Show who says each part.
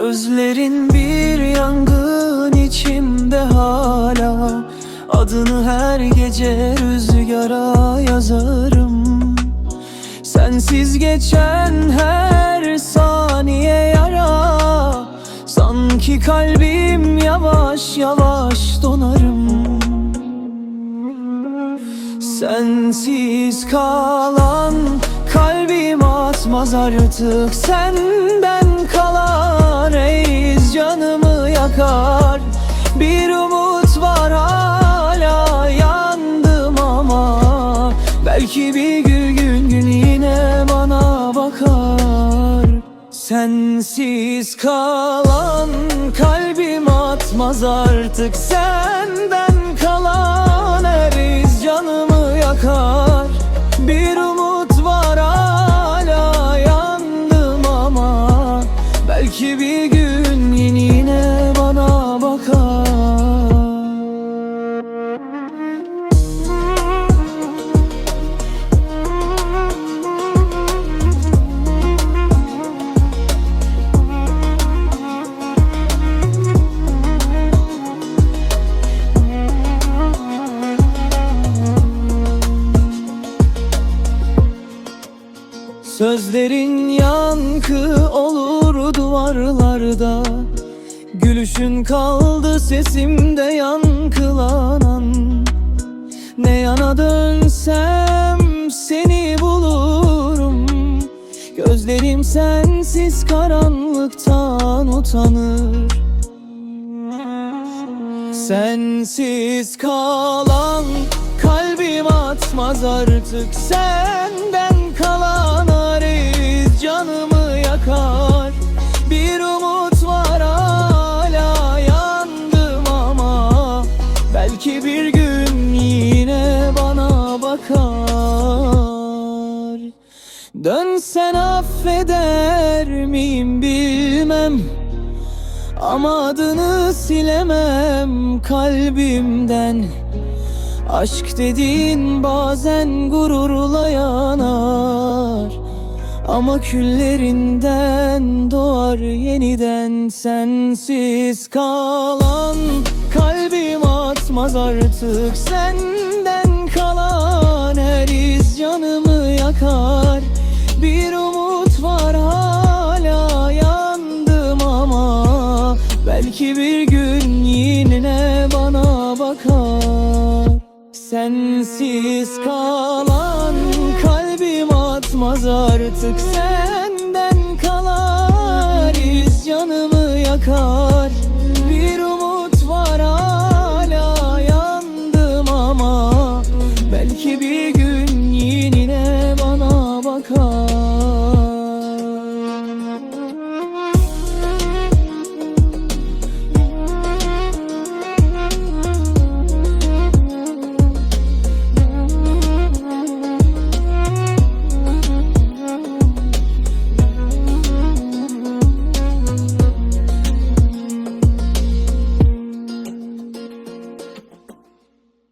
Speaker 1: Sözlerin bir yangın içimde hala. Adını her gece rüzgara yazarım. Sensiz geçen her saniye yara. Sanki kalbim yavaş yavaş donarım. Sensiz kalan kalbim atmaz artık. Senden kalan Belki bir gün gün gün yine bana bakar. Sensiz kalan kalbim atmaz artık. Senden kalan her iz canımı yakar. Bir umut var hala yandım ama. Belki bir gün yine Sözlerin yankı olur duvarlarda. Gülüşün kaldı sesimde yankılanan. Ne yana dönsem seni bulurum. Gözlerim sensiz karanlıktan utanır. Sensiz kalan kalbim atmaz artık Senden Dönsen affeder miyim bilmem. Ama adını silemem kalbimden. Aşk dediğin bazen gururla yanar. Ama küllerinden doğar yeniden Sensiz kalan. Kalbim atmaz artık Senden Belki bir gün yine bana bakar. Sensiz kalan kalbim atmaz artık Senden